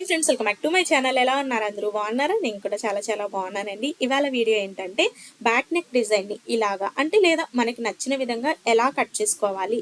Friends welcome back to my channel ఎలా ఉన్నారు అందరూ? బాగున్నారా? నేను కూడా చాలా చాలా బాగున్నానండి. ఇవాళ వీడియో ఏంటంటే బ్యాక్ నెక్ డిజైన్ని ఇలాగా అంటే లేదా మనకి నచ్చిన విధంగా ఎలా కట్ చేసుకోవాలి?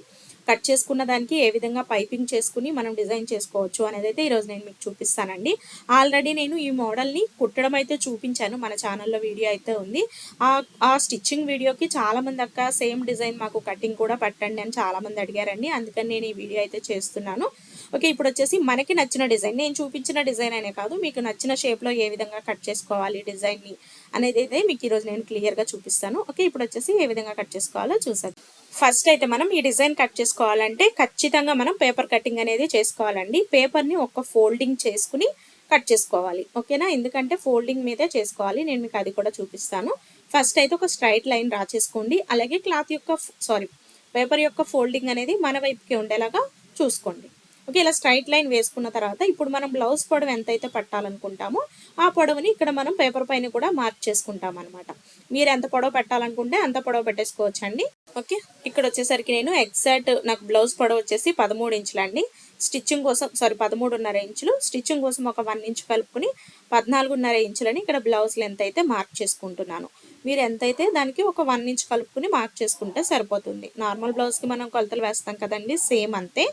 కట్ చేసుకున్న దానికి ఏ విధంగా పైపింగ్ చేసుకుని మనం డిజైన్ చేసుకోవచ్చు అనేది అయితే ఈరోజు నేను మీకు చూపిస్తానండి. ఆల్రెడీ నేను ఈ మోడల్ని కుట్టడం అయితే చూపించాను. మన ఛానల్లో వీడియో అయితే ఉంది. ఆ ఆ స్టిచ్చింగ్ వీడియోకి చాలామంది అక్క సేమ్ డిజైన్ మాకు కటింగ్ కూడా పెట్టండి అని చాలామంది అడిగారండి. అందుకని నేను ఈ వీడియో అయితే చేస్తున్నాను. ఓకే ఇప్పుడు వచ్చేసి మనకి నచ్చిన డిజైన్. నేను చూపించిన డిజైన్ అనే కాదు మీకు నచ్చిన షేప్లో ఏ విధంగా కట్ చేసుకోవాలి డిజైన్ని అనేది అయితే మీకు ఈరోజు నేను క్లియర్గా చూపిస్తాను. ఓకే ఇప్పుడు వచ్చేసి ఏ విధంగా కట్ చేసుకోవాలో చూసాను ఫస్ట్ అయితే మనం ఈ డిజైన్ కట్ చేసుకోవాలంటే ఖచ్చితంగా మనం పేపర్ కటింగ్ అనేది చేసుకోవాలండి. పేపర్ని ఒక ఫోల్డింగ్ చేసుకుని కట్ చేసుకోవాలి. ఓకేనా ఎందుకంటే ఫోల్డింగ్ మీదే చేసుకోవాలి. నేను మీకు అది కూడా చూపిస్తాను. ఫస్ట్ అయితే ఒక స్ట్రైట్ లైన్ డ్రా చేసుకోండి అలాగే క్లాత్ యొక్క సారీ పేపర్ యొక్క ఫోల్డింగ్ అనేది మన వైపుకి ఉండేలాగా చూసుకోండి. ఓకే ఇలా స్ట్రైట్ లైన్ వేసుకున్న తర్వాత ఇప్పుడు మనం బ్లౌజ్ పొడవు ఎంతైతే పట్టాలనుకుంటామో ఆ పొడవుని ఇక్కడ మనం పేపర్ పైన కూడా మార్క్ చేసుకుంటాం అనమాట మీరు ఎంత పొడవు పెట్టాలనుకుంటే అంత పొడవు పెట్టేసుకోవచ్చు అండి ఓకే? ఇక్కడ వచ్చేసరికి నేను ఎగ్జాక్ట్ నాకు బ్లౌజ్ పొడవు వచ్చేసి పదమూడు ఇంచులు అండి. స్టిచ్చింగ్ కోసం సారీ పదమూడున్నర ఇంచులు. స్టిచ్చింగ్ కోసం ఒక వన్ ఇంచ్ కలుపుకుని పద్నాలుగున్నర ఇంచులని ఇక్కడ బ్లౌజ్ లెంత్ అయితే మార్క్ చేసుకుంటున్నాను. మీరు ఎంతైతే దానికి ఒక వన్ ఇంచ్ కలుపుకుని మార్క్ చేసుకుంటే సరిపోతుంది. నార్మల్ బ్లౌజ్కి మనం కొలతలు వేస్తాం కదండి సేమ్ అంతే.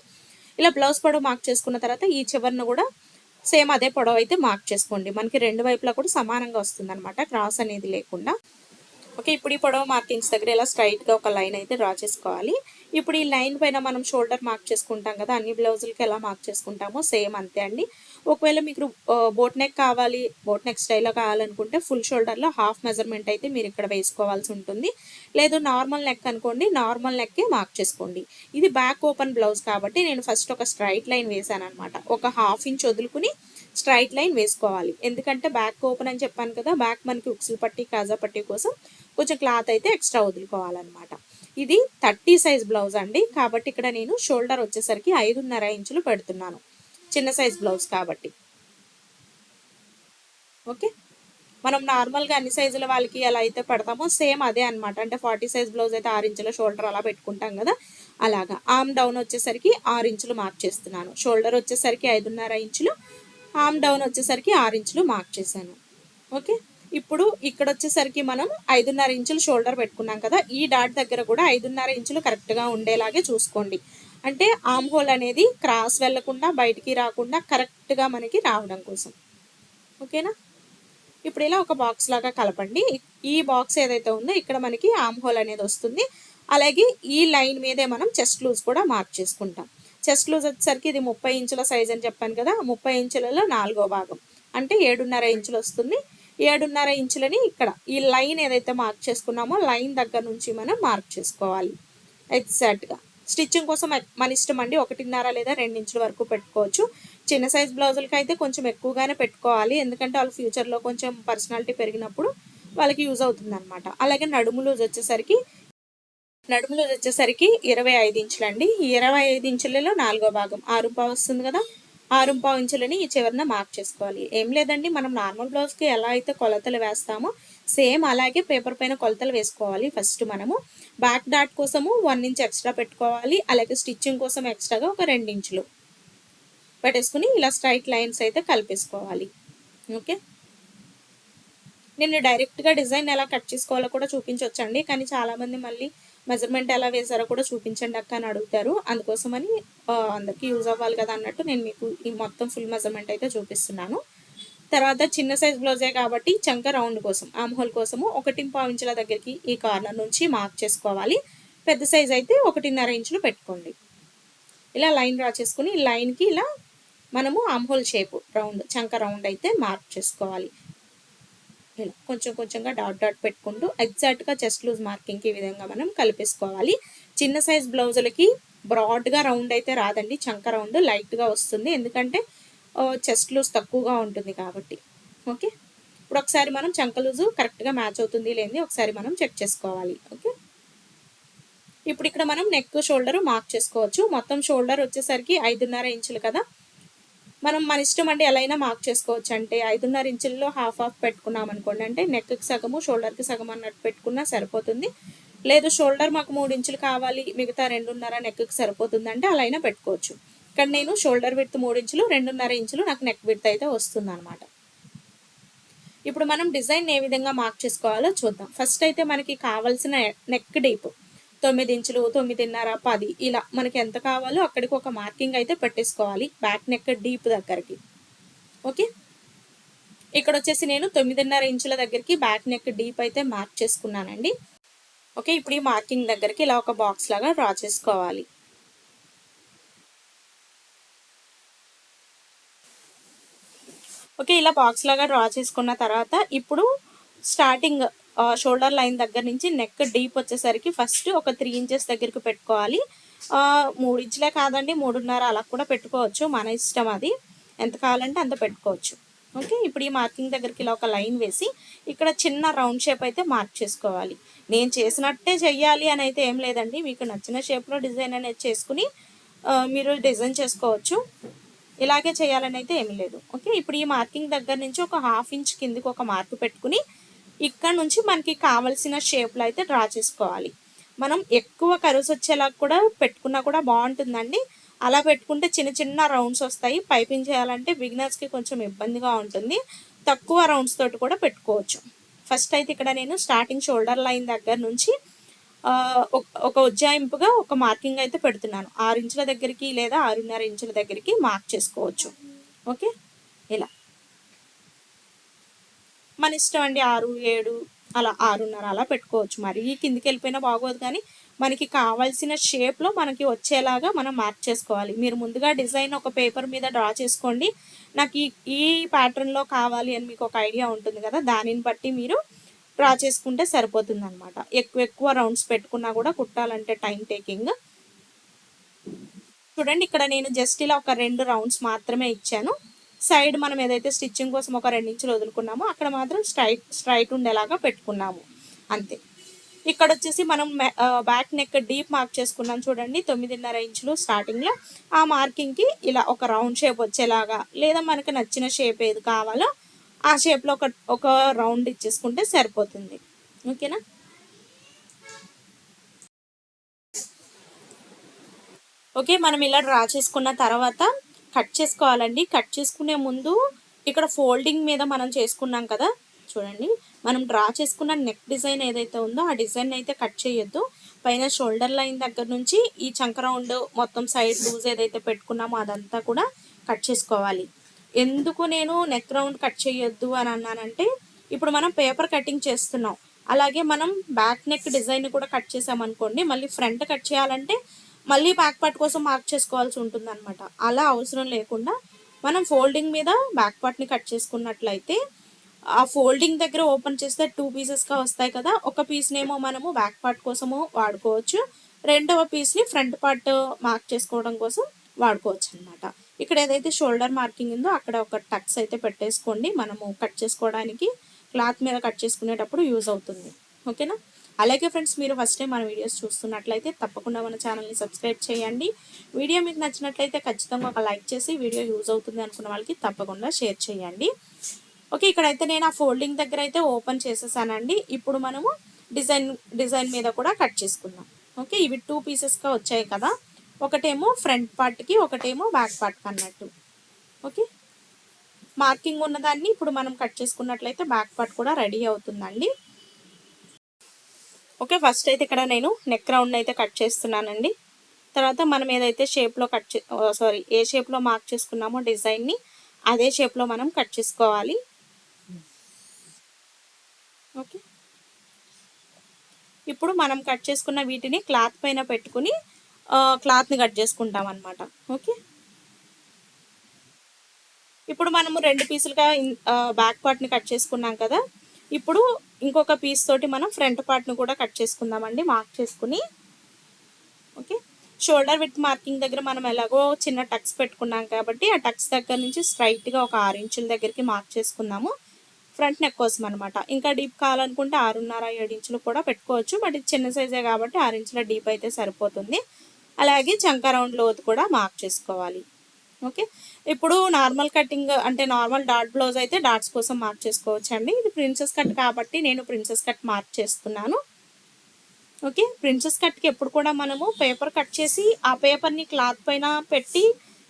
ఇలా బ్లౌజ్ పొడవు మార్క్ చేసుకున్న తర్వాత ఈ చివరిన కూడా సేమ్ అదే పొడవు అయితే మార్క్ చేసుకోండి. మనకి రెండు వైపులా కూడా సమానంగా వస్తుంది క్రాస్ అనేది లేకుండా. ఓకే ఇప్పుడు ఈ పొడవు మార్కింగ్స్ దగ్గర ఇలా స్ట్రైట్గా ఒక లైన్ అయితే డ్రా చేసుకోవాలి. ఇప్పుడు ఈ లైన్ పైన మనం షోల్డర్ మార్క్ చేసుకుంటాం కదా అన్ని బ్లౌజులకి ఎలా మార్క్ చేసుకుంటామో సేమ్ అంతే అండి. ఒకవేళ మీకు బోట్ నెక్ కావాలి బోట్ నెక్ స్టైల్లో కావాలనుకుంటే ఫుల్ షోల్డర్లో హాఫ్ మెజర్మెంట్ అయితే మీరు ఇక్కడ వేసుకోవాల్సి ఉంటుంది. లేదు నార్మల్ నెక్ అనుకోండి నార్మల్ నెక్కే మార్క్ చేసుకోండి. ఇది బ్యాక్ ఓపెన్ బ్లౌజ్ కాబట్టి నేను ఫస్ట్ ఒక స్ట్రైట్ లైన్ వేసాను అనమాట ఒక హాఫ్ ఇంచ్ వదులుకుని స్ట్రైట్ లైన్ వేసుకోవాలి. ఎందుకంటే బ్యాక్ ఓపెన్ అని చెప్పాను కదా బ్యాక్ మనకి ఉక్సులు పట్టి కాజా పట్టి కోసం కొంచెం క్లాత్ అయితే ఎక్స్ట్రా వదులుకోవాలన్నమాట. ఇది థర్టీ సైజ్ బ్లౌజ్ అండి. కాబట్టి ఇక్కడ నేను షోల్డర్ వచ్చేసరికి ఐదున్నర ఇంచులు పెడుతున్నాను. చిన్న సైజ్ బ్లౌజ్ కాబట్టి. ఓకే? మనం నార్మల్గా అన్ని సైజుల వాళ్ళకి ఎలా అయితే పెడతామో సేమ్ అదే అనమాట అంటే ఫార్టీ సైజ్ బ్లౌజ్ అయితే ఆరు ఇంచుల షోల్డర్ అలా పెట్టుకుంటాం కదా అలాగా. ఆమ్ డౌన్ వచ్చేసరికి ఆరు ఇంచులు మార్క్ చేస్తున్నాను. షోల్డర్ వచ్చేసరికి ఐదున్నర ఇంచులు ఆమ్ డౌన్ వచ్చేసరికి ఆరు ఇంచులు మార్క్ చేశాను. ఓకే? ఇప్పుడు ఇక్కడ వచ్చేసరికి మనం ఐదున్నర ఇంచులు షోల్డర్ పెట్టుకున్నాం కదా ఈ డాట్ దగ్గర కూడా ఐదున్నర ఇంచులు కరెక్ట్గా ఉండేలాగే చూసుకోండి. అంటే ఆమ్ హోల్ అనేది క్రాస్ వెళ్ళకుండా బయటికి రాకుండా కరెక్ట్గా మనకి రావడం కోసం. ఓకేనా? ఇప్పుడు ఇలా ఒక బాక్స్ లాగా కలపండి. ఈ బాక్స్ ఏదైతే ఉందో ఇక్కడ మనకి ఆమ్ హోల్ అనేది వస్తుంది. అలాగే ఈ లైన్ మీదే మనం చెస్ట్ లూజ్ కూడా మార్క్ చేసుకుంటాం. చెస్ట్ లూజ్ వచ్చేసరికి ఇది ముప్పై ఇంచుల సైజ్ అని చెప్పాను కదా ముప్పై ఇంచులలో నాలుగో భాగం. అంటే ఏడున్నర ఇంచులు వస్తుంది. ఏడున్నర ఇంచులని ఇక్కడ ఈ లైన్ ఏదైతే మార్క్ చేసుకున్నామో లైన్ దగ్గర నుంచి మనం మార్క్ చేసుకోవాలి. ఎగ్జాక్ట్గా స్టిచ్చింగ్ కోసం మన ఇష్టం అండి ఒకటిన్నర లేదా రెండు ఇంచుల వరకు పెట్టుకోవచ్చు. చిన్న సైజ్ బ్లౌజులకి అయితే కొంచెం ఎక్కువగానే పెట్టుకోవాలి. ఎందుకంటే వాళ్ళ ఫ్యూచర్లో కొంచెం పర్సనాలిటీ పెరిగినప్పుడు వాళ్ళకి యూజ్ అవుతుంది అనమాట అలాగే నడుము లూజ్ వచ్చేసరికి నడుములు వచ్చేసరికి ఇరవై ఐదు ఇంచులండి. ఇరవై ఐదు ఇంచులలో నాలుగో భాగం ఆరు పావు వస్తుంది కదా? ఆరు పావు ఇంచులని ఈ చివరిన మార్క్ చేసుకోవాలి. ఏం లేదండి మనం నార్మల్ బ్లౌజ్కి ఎలా అయితే కొలతలు వేస్తామో సేమ్ అలాగే పేపర్ పైన కొలతలు వేసుకోవాలి ఫస్ట్ మనము. బ్యాక్ డాట్ కోసము వన్ ఇంచ్ ఎక్స్ట్రా పెట్టుకోవాలి అలాగే స్టిచ్చింగ్ కోసం ఎక్స్ట్రాగా ఒక రెండు ఇంచులు పెట్టేసుకుని ఇలా స్ట్రైట్ లైన్స్ అయితే కలిపేసుకోవాలి. ఓకే? నేను డైరెక్ట్గా డిజైన్ ఎలా కట్ చేసుకోవాలో కూడా చూపించవచ్చండి కానీ చాలామంది మళ్ళీ మెజర్మెంట్ ఎలా వేశారో కూడా చూపించండి అక్క అని అడుగుతారు. అందుకోసమని అందరికీ యూజ్ అవ్వాలి కదా అన్నట్టు నేను మీకు ఈ మొత్తం ఫుల్ మెజర్మెంట్ అయితే చూపిస్తున్నాను. తర్వాత చిన్న సైజ్ బ్లౌజే కాబట్టి చంక రౌండ్ కోసం ఆమ్హోల్ కోసము ఒకటి పావు ఇంచుల దగ్గరికి ఈ కార్నర్ నుంచి మార్క్ చేసుకోవాలి. పెద్ద సైజ్ అయితే ఒకటిన్నర ఇంచులు పెట్టుకోండి. ఇలా లైన్ డ్రా చేసుకుని లైన్కి ఇలా మనము ఆమ్హోల్ షేప్ రౌండ్ చంక రౌండ్ అయితే మార్క్ చేసుకోవాలి. ఇలా కొంచెం కొంచెంగా డాట్ డాట్ పెట్టుకుంటూ ఎగ్జాక్ట్గా చెస్ట్ లూజ్ మార్కింగ్కి ఈ విధంగా మనం కలిపేసుకోవాలి. చిన్న సైజ్ బ్లౌజులకి బ్రాడ్గా రౌండ్ అయితే రాదండి. చంక రౌండ్ లైట్గా వస్తుంది. ఎందుకంటే చెస్ట్ లూజ్ తక్కువగా ఉంటుంది కాబట్టి. ఓకే? ఇప్పుడు ఒకసారి మనం చంక లూజు కరెక్ట్గా మ్యాచ్ అవుతుంది లేని ఒకసారి మనం చెక్ చేసుకోవాలి. ఓకే? ఇప్పుడు ఇక్కడ మనం నెక్ షోల్డర్ మార్క్ చేసుకోవచ్చు. మొత్తం షోల్డర్ వచ్చేసరికి ఐదున్నర ఇంచులు కదా? మనం మన ఇష్టం అంటే ఎలా అయినా మార్క్ చేసుకోవచ్చు. అంటే ఐదున్నర ఇంచుల్లో హాఫ్ హాఫ్ పెట్టుకున్నాం అనుకోండి. అంటే నెక్కి సగము షోల్డర్కి సగం అన్నట్టు పెట్టుకున్నా సరిపోతుంది. లేదు షోల్డర్ మాకు మూడు ఇంచులు కావాలి మిగతా రెండున్నర నెక్కి సరిపోతుంది అంటే అలా అయినా పెట్టుకోవచ్చు. ఇక్కడ నేను షోల్డర్ విడ్త్ మూడు ఇంచులు రెండున్నర ఇంచులు నాకు నెక్ విడ్త్ అయితే వస్తుంది అనమాట ఇప్పుడు మనం డిజైన్ ఏ విధంగా మార్క్ చేసుకోవాలో చూద్దాం. ఫస్ట్ అయితే మనకి కావాల్సిన నెక్ డీప్ తొమ్మిది ఇంచులు తొమ్మిదిన్నర పది. ఇలా మనకి ఎంత కావాలో అక్కడికి ఒక మార్కింగ్ అయితే పెట్టేసుకోవాలి బ్యాక్ నెక్ డీప్ దగ్గరికి. ఓకే? ఇక్కడ వచ్చేసి నేను తొమ్మిదిన్నర ఇంచుల దగ్గరికి బ్యాక్ నెక్ డీప్ అయితే మార్క్ చేసుకున్నానండి. ఓకే? ఇప్పుడు ఈ మార్కింగ్ దగ్గరికి ఇలా ఒక బాక్స్ లాగా డ్రా చేసుకోవాలి. ఓకే? ఇలా బాక్స్ లాగా డ్రా చేసుకున్న తర్వాత ఇప్పుడు స్టార్టింగ్ షోల్డర్ లైన్ దగ్గర నుంచి నెక్ డీప్ వచ్చేసరికి ఫస్ట్ ఒక త్రీ ఇంచెస్ దగ్గరికి పెట్టుకోవాలి. మూడు ఇంచులే కాదండి మూడున్నర అలా కూడా పెట్టుకోవచ్చు. మన ఇష్టం అది. ఎంత కావాలంటే అంత పెట్టుకోవచ్చు. ఓకే ఇప్పుడు ఈ మార్కింగ్ దగ్గరికి ఇలా ఒక లైన్ వేసి ఇక్కడ చిన్న రౌండ్ షేప్ అయితే మార్క్ చేసుకోవాలి. నేను చేసినట్టే చెయ్యాలి అని అయితే ఏం లేదండి. మీకు నచ్చిన షేప్లో డిజైన్ అనేది చేసుకుని మీరు డిజైన్ చేసుకోవచ్చు. ఇలాగే చేయాలని అయితే ఏమి లేదు. ఓకే ఇప్పుడు ఈ మార్కింగ్ దగ్గర నుంచి ఒక హాఫ్ ఇంచ్ కిందకి ఒక మార్క్ పెట్టుకుని ఇక్కడ నుంచి మనకి కావలసిన షేప్లో అయితే డ్రా చేసుకోవాలి. మనం ఎక్కువ కరువుస్ వచ్చేలా కూడా పెట్టుకున్నా కూడా బాగుంటుందండి. అలా పెట్టుకుంటే చిన్న చిన్న రౌండ్స్ వస్తాయి. పైపింగ్ చేయాలంటే బిగినర్స్కి కొంచెం ఇబ్బందిగా ఉంటుంది. తక్కువ రౌండ్స్ తోటి కూడా పెట్టుకోవచ్చు. ఫస్ట్ అయితే ఇక్కడ నేను స్టార్టింగ్ షోల్డర్ లైన్ దగ్గర నుంచి ఒక- ఒక ఉజ్జాయింపుగా ఒక మార్కింగ్ అయితే పెడుతున్నాను. ఆరు ఇంచుల దగ్గరికి లేదా ఆరున్నర ఇంచుల దగ్గరికి మార్క్ చేసుకోవచ్చు. ఓకే ఇలా. మన ఇష్టం అండి ఆరు ఏడు అలా ఆరున్నర అలా పెట్టుకోవచ్చు. మరీ కిందికి వెళ్ళిపోయినా బాగోదు కానీ మనకి కావాల్సిన షేప్లో మనకి వచ్చేలాగా మనం మార్క్ చేసుకోవాలి. మీరు ముందుగా డిజైన్ ఒక పేపర్ మీద డ్రా చేసుకోండి. నాకు ఈ ఈ ప్యాటర్న్లో కావాలి అని మీకు ఒక ఐడియా ఉంటుంది కదా దానిని బట్టి మీరు డ్రా చేసుకుంటే సరిపోతుంది అనమాట ఎక్కువ ఎక్కువ రౌండ్స్ పెట్టుకున్నా కూడా కుట్టాలంటే టైం టేకింగ్. చూడండి ఇక్కడ నేను జస్ట్ ఇలా ఒక రెండు రౌండ్స్ మాత్రమే ఇచ్చాను. సైడ్ మనం ఏదైతే స్టిచ్చింగ్ కోసం ఒక రెండు ఇంచులు వదులుకున్నామో అక్కడ మాత్రం స్ట్రైట్ స్ట్రైట్ ఉండేలాగా పెట్టుకున్నాము. అంతే. ఇక్కడ వచ్చేసి మనం బ్యాక్ నెక్ డీప్ మార్క్ చేసుకున్నాం చూడండి. తొమ్మిదిన్నర ఇంచులు స్టార్టింగ్లో ఆ మార్కింగ్కి ఇలా ఒక రౌండ్ షేప్ వచ్చేలాగా లేదా మనకు నచ్చిన షేప్ ఏది కావాలో ఆ షేప్లో ఒక ఒక రౌండ్ ఇచ్చేసుకుంటే సరిపోతుంది. ఓకేనా? ఓకే మనం ఇలా డ్రా చేసుకున్న తర్వాత కట్ చేసుకోవాలండి. కట్ చేసుకునే ముందు ఇక్కడ ఫోల్డింగ్ మీద మనం చేసుకున్నాం కదా చూడండి. మనం డ్రా చేసుకున్న నెక్ డిజైన్ ఏదైతే ఉందో ఆ డిజైన్ అయితే కట్ చేయొద్దు. పైన షోల్డర్ లైన్ దగ్గర నుంచి ఈ చంక రౌండ్ మొత్తం సైడ్ లూజ్ ఏదైతే పెట్టుకున్నామో అదంతా కూడా కట్ చేసుకోవాలి. ఎందుకు నేను నెక్ రౌండ్ కట్ చేయొద్దు అని అన్నానంటే ఇప్పుడు మనం పేపర్ కటింగ్ చేస్తున్నాం. అలాగే మనం బ్యాక్ నెక్ డిజైన్ కూడా కట్ చేసామనుకోండి మళ్ళీ ఫ్రంట్ కట్ చేయాలంటే మళ్ళీ బ్యాక్ పార్ట్ కోసం మార్క్ చేసుకోవాల్సి ఉంటుంది అనమాట అలా అవసరం లేకుండా మనం ఫోల్డింగ్ మీద బ్యాక్ పార్ట్ని కట్ చేసుకున్నట్లయితే ఆ ఫోల్డింగ్ దగ్గర ఓపెన్ చేస్తే టూ పీసెస్గా వస్తాయి కదా. ఒక పీస్నేమో మనము బ్యాక్ పార్ట్ కోసము వాడుకోవచ్చు. రెండవ పీస్ని ఫ్రంట్ పార్ట్ మార్క్ చేసుకోవడం కోసం వాడుకోవచ్చు అనమాట ఇక్కడ ఏదైతే షోల్డర్ మార్కింగ్ ఉందో అక్కడ ఒక టక్స్ అయితే పెట్టేసుకోండి. మనము కట్ చేసుకోవడానికి క్లాత్ మీద కట్ చేసుకునేటప్పుడు యూజ్ అవుతుంది. ఓకేనా అలాగే ఫ్రెండ్స్ మీరు ఫస్ట్ టైం మన వీడియోస్ చూస్తున్నట్లయితే తప్పకుండా మన ఛానల్ని సబ్స్క్రైబ్ చేయండి. వీడియో మీకు నచ్చినట్లయితే ఖచ్చితంగా ఒక లైక్ చేసి వీడియో యూజ్ అవుతుంది అనుకున్న వాళ్ళకి తప్పకుండా షేర్ చేయండి. ఓకే ఇక్కడైతే నేను ఆ ఫోల్డింగ్ దగ్గర అయితే ఓపెన్ చేసేసానండి. ఇప్పుడు మనము డిజైన్ డిజైన్ మీద కూడా కట్ చేసుకుందాం. ఓకే ఇవి టూ పీసెస్గా వచ్చాయి కదా. ఒకటేమో ఫ్రంట్ పార్ట్కి ఒకటేమో బ్యాక్ పార్ట్కి అన్నట్టు. ఓకే మార్కింగ్ ఉన్నదాన్ని ఇప్పుడు మనం కట్ చేసుకున్నట్లయితే బ్యాక్ పార్ట్ కూడా రెడీ అవుతుందండి. ఓకే ఫస్ట్ అయితే ఇక్కడ నేను నెక్ రౌండ్ అయితే కట్ చేస్తున్నానండి. తర్వాత మనం ఏదైతే షేప్లో కట్ చే సారీ ఏ షేప్లో మార్క్ చేసుకున్నామో డిజైన్ని అదే షేప్లో మనం కట్ చేసుకోవాలి. ఓకే. ఇప్పుడు మనం కట్ చేసుకున్న వీటిని క్లాత్ పైన పెట్టుకుని క్లాత్ని కట్ చేసుకుంటాం అనమాట ఓకే. ఇప్పుడు మనము రెండు పీసులుగా బ్యాక్ పార్ట్ని కట్ చేసుకున్నాం కదా. ఇప్పుడు ఇంకొక పీస్ తోటి మనం ఫ్రంట్ పార్ట్ను కూడా కట్ చేసుకుందామండి. మార్క్ చేసుకుని. ఓకే షోల్డర్ విత్ మార్కింగ్ దగ్గర మనం ఎలాగో చిన్న టక్స్ పెట్టుకున్నాం కాబట్టి ఆ టక్స్ దగ్గర నుంచి స్ట్రైట్గా ఒక ఆరు ఇంచుల దగ్గరికి మార్క్ చేసుకుందాము ఫ్రంట్ నెక్ కోసం అనమాట ఇంకా డీప్ కావాలనుకుంటే ఆరున్నర ఏడు ఇంచులు కూడా పెట్టుకోవచ్చు. బట్ ఇది చిన్న సైజే కాబట్టి ఆరు ఇంచుల డీప్ అయితే సరిపోతుంది. అలాగే చంక రౌండ్ లోతు కూడా మార్క్ చేసుకోవాలి. ఓకే ఇప్పుడు నార్మల్ కటింగ్ అంటే నార్మల్ డాట్ బ్లౌజ్ అయితే డాట్స్ కోసం మార్క్ చేసుకోవచ్చు అండి ఇది ప్రిన్సెస్ కట్ కాబట్టి నేను ప్రిన్సెస్ కట్ మార్క్ చేస్తున్నాను. ఓకే? ప్రిన్సెస్ కట్కి ఎప్పుడు కూడా మనము పేపర్ కట్ చేసి ఆ పేపర్ని క్లాత్ పైన పెట్టి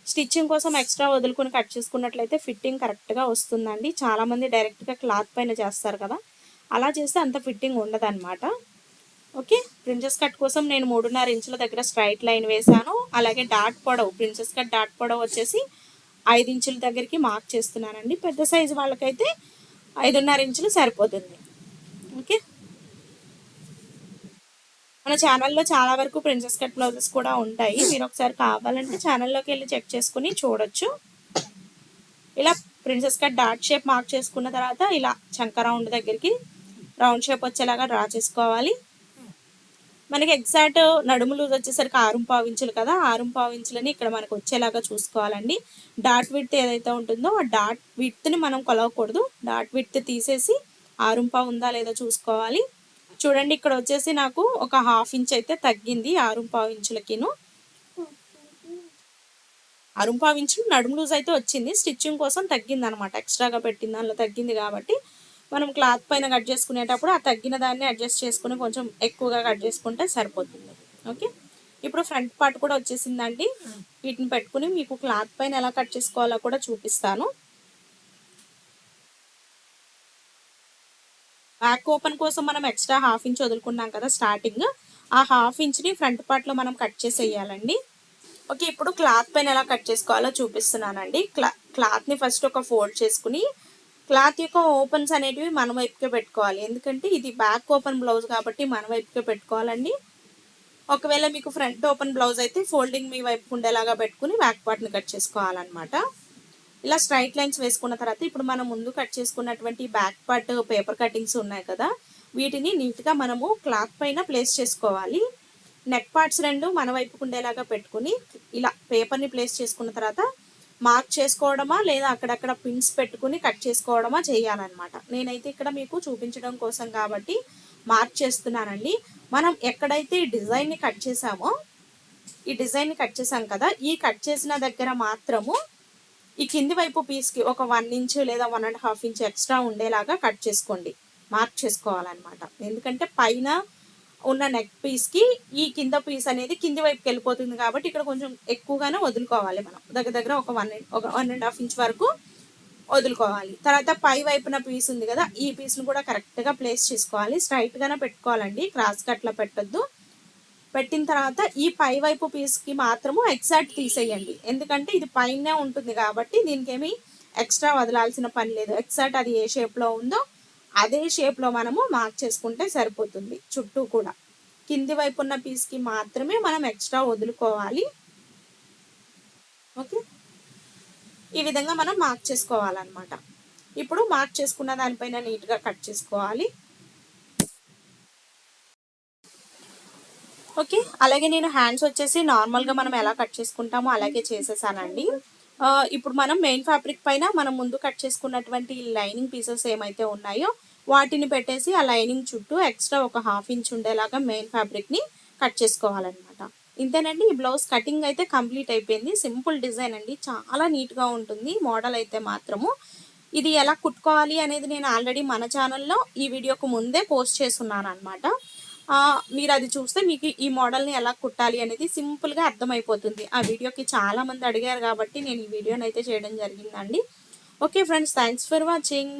స్టిచ్చింగ్ కోసం ఎక్స్ట్రా వదులుకొని కట్ చేసుకున్నట్లయితే ఫిట్టింగ్ కరెక్ట్గా వస్తుందండి. చాలామంది డైరెక్ట్గా క్లాత్ పైన చేస్తారు కదా. అలా చేస్తే అంత ఫిట్టింగ్ ఉండదన్నమాట. ఓకే? ప్రిన్సెస్ కట్ కోసం నేను మూడున్నర ఇంచుల దగ్గర స్ట్రైట్ లైన్ వేశాను. అలాగే డాట్ పొడవు ప్రిన్సెస్ కట్ డాట్ పొడవు వచ్చేసి ఐదు ఇంచుల దగ్గరికి మార్క్ చేస్తున్నానండి. పెద్ద సైజు వాళ్ళకైతే ఐదున్నర ఇంచులు సరిపోతుంది. ఓకే మన ఛానల్లో చాలా వరకు ప్రిన్సెస్ కట్ బ్లౌజెస్ కూడా ఉంటాయి. మీరు ఒకసారి కావాలంటే ఛానల్లోకి వెళ్ళి చెక్ చేసుకుని చూడొచ్చు. ఇలా ప్రిన్సెస్ కట్ డాట్ షేప్ మార్క్ చేసుకున్న తర్వాత ఇలా చంక రౌండ్ దగ్గరికి రౌండ్ షేప్ వచ్చేలాగా డ్రా చేసుకోవాలి. మనకి ఎగ్జాక్ట్ నడుము లూజ్ వచ్చేసరికి ఆరు పావు ఇంచులు కదా ఆరు పావు ఇంచులని ఇక్కడ మనకు వచ్చేలాగా చూసుకోవాలండి. డాట్ విడ్త్ ఏదైతే ఉంటుందో ఆ డాట్ విడ్త్ని మనం కొలవకూడదు. డాట్ విడ్త్ తీసేసి ఆరు పావు ఉందా లేదో చూసుకోవాలి. చూడండి ఇక్కడ వచ్చేసి నాకు ఒక హాఫ్ ఇంచ్ అయితే తగ్గింది ఆరు పావు ఇంచులకిను అరుంపావు ఇంచులు నడుము లూజ్ అయితే వచ్చింది. స్టిచ్చింగ్ కోసం తగ్గింది అనమాట ఎక్స్ట్రాగా పెట్టిన దానిలో తగ్గింది కాబట్టి మనం క్లాత్ పైన కట్ చేసుకునేటప్పుడు ఆ తగ్గిన దాన్ని అడ్జస్ట్ చేసుకుని కొంచెం ఎక్కువగా కట్ చేసుకుంటే సరిపోతుంది. ఓకే? ఇప్పుడు ఫ్రంట్ పార్ట్ కూడా వచ్చేసిందండి. వీటిని పెట్టుకుని మీకు క్లాత్ పైన ఎలా కట్ చేసుకోవాలో కూడా చూపిస్తాను. బ్యాక్ ఓపెన్ కోసం మనం ఎక్స్ట్రా హాఫ్ ఇంచ్ వదులుకున్నాం కదా స్టార్టింగ్. ఆ హాఫ్ ఇంచ్ని ఫ్రంట్ పార్ట్లో మనం కట్ చేసేయాలండి. ఓకే ఇప్పుడు క్లాత్ పైన ఎలా కట్ చేసుకోవాలో చూపిస్తున్నానండి. క్లా క్లాత్ని ఫస్ట్ ఒక ఫోల్డ్ చేసుకుని క్లాత్ యొక్క ఓపెన్స్ అనేటివి మన వైపుకే పెట్టుకోవాలి. ఎందుకంటే ఇది బ్యాక్ ఓపెన్ బ్లౌజ్ కాబట్టి మన వైపుకే పెట్టుకోవాలండి. ఒకవేళ మీకు ఫ్రంట్ ఓపెన్ బ్లౌజ్ అయితే ఫోల్డింగ్ మీ వైపు ఉండేలాగా పెట్టుకుని బ్యాక్ పార్ట్ని కట్ చేసుకోవాలన్నమాట. ఇలా స్ట్రైట్ లైన్స్ వేసుకున్న తర్వాత ఇప్పుడు మనం ముందు కట్ చేసుకున్నటువంటి బ్యాక్ పార్ట్ పేపర్ కటింగ్స్ ఉన్నాయి కదా వీటిని నీట్గా మనము క్లాత్ పైన ప్లేస్ చేసుకోవాలి. నెక్ పార్ట్స్ రెండు మన వైపుకు ఉండేలాగా పెట్టుకుని ఇలా పేపర్ని ప్లేస్ చేసుకున్న తర్వాత మార్క్ చేసుకోవడమా లేదా అక్కడక్కడ పిన్స్ పెట్టుకుని కట్ చేసుకోవడమా చేయాలన్నమాట. నేనైతే ఇక్కడ మీకు చూపించడం కోసం కాబట్టి మార్క్ చేస్తున్నానండి. మనం ఎక్కడైతే ఈ డిజైన్ని కట్ చేసామో ఈ డిజైన్ని కట్ చేసాం కదా ఈ కట్ చేసిన దగ్గర మాత్రము ఈ కింది వైపు పీస్కి ఒక వన్ ఇంచ్ లేదా one and half inch extra ఉండేలాగా కట్ చేసుకోండి. మార్క్ చేసుకోవాలన్నమాట. ఎందుకంటే పైన ఉన్న నెక్ పీస్కి ఈ కింద పీస్ అనేది కింది వైపుకి వెళ్ళిపోతుంది కాబట్టి ఇక్కడ కొంచెం ఎక్కువగానే వదులుకోవాలి మనం. దగ్గర దగ్గర ఒక వన్ ఒక వన్ అండ్ హాఫ్ ఇంచ్ వరకు వదులుకోవాలి. తర్వాత పై వైపున పీస్ ఉంది కదా ఈ పీస్ను కూడా కరెక్ట్గా ప్లేస్ చేసుకోవాలి. స్ట్రైట్గానే పెట్టుకోవాలండి. క్రాస్ కట్లో పెట్టొద్దు. పెట్టిన తర్వాత ఈ పై వైపు పీస్కి మాత్రము ఎగ్జాక్ట్ తీసేయండి. ఎందుకంటే ఇది పైనే ఉంటుంది కాబట్టి దీనికి ఏమి ఎక్స్ట్రా వదలాల్సిన పని లేదు. ఎగ్జాక్ట్ అది ఏ షేప్లో ఉందో అదే షేప్లో మనము మార్క్ చేసుకుంటే సరిపోతుంది. చుట్టూ కూడా. కింది వైపు ఉన్న పీస్కి మాత్రమే మనం ఎక్స్ట్రా వదులుకోవాలి. ఓకే ఈ విధంగా మనం మార్క్ చేసుకోవాలన్నమాట. ఇప్పుడు మార్క్ చేసుకున్న దానిపైన నీట్గా కట్ చేసుకోవాలి. ఓకే అలాగే నేను హ్యాండ్స్ వచ్చేసి నార్మల్గా మనం ఎలా కట్ చేసుకుంటామో అలాగే చేసేసానండి. Uh, ఇప్పుడు మనం మెయిన్ ఫ్యాబ్రిక్ పైన మనం ముందు కట్ చేసుకున్నటువంటి లైనింగ్ పీసెస్ ఏమైతే ఉన్నాయో వాటిని పెట్టేసి ఆ లైనింగ్ చుట్టూ ఎక్స్ట్రా ఒక హాఫ్ ఇంచ్ ఉండేలాగా మెయిన్ ఫ్యాబ్రిక్ని కట్ చేసుకోవాలన్నమాట. ఇంతేనండి ఈ బ్లౌజ్ కటింగ్ అయితే కంప్లీట్ అయిపోయింది. సింపుల్ డిజైన్ అండి చాలా నీట్గా ఉంటుంది. మోడల్ అయితే మాత్రము. ఇది ఎలా కుట్టుకోవాలి అనేది నేను ఆల్రెడీ మన ఛానల్లో ఈ వీడియోకు ముందే పోస్ట్ చేస్తున్నాను అనమాట మీరు అది చూస్తే మీకు ఈ మోడల్ని ఎలా కుట్టాలి అనేది సింపుల్గా అర్థమైపోతుంది. ఆ వీడియోకి చాలా మంది అడిగారు కాబట్టి నేను ఈ వీడియోని అయితే చేయడం జరిగిందండి. Okay friends thanks for watching.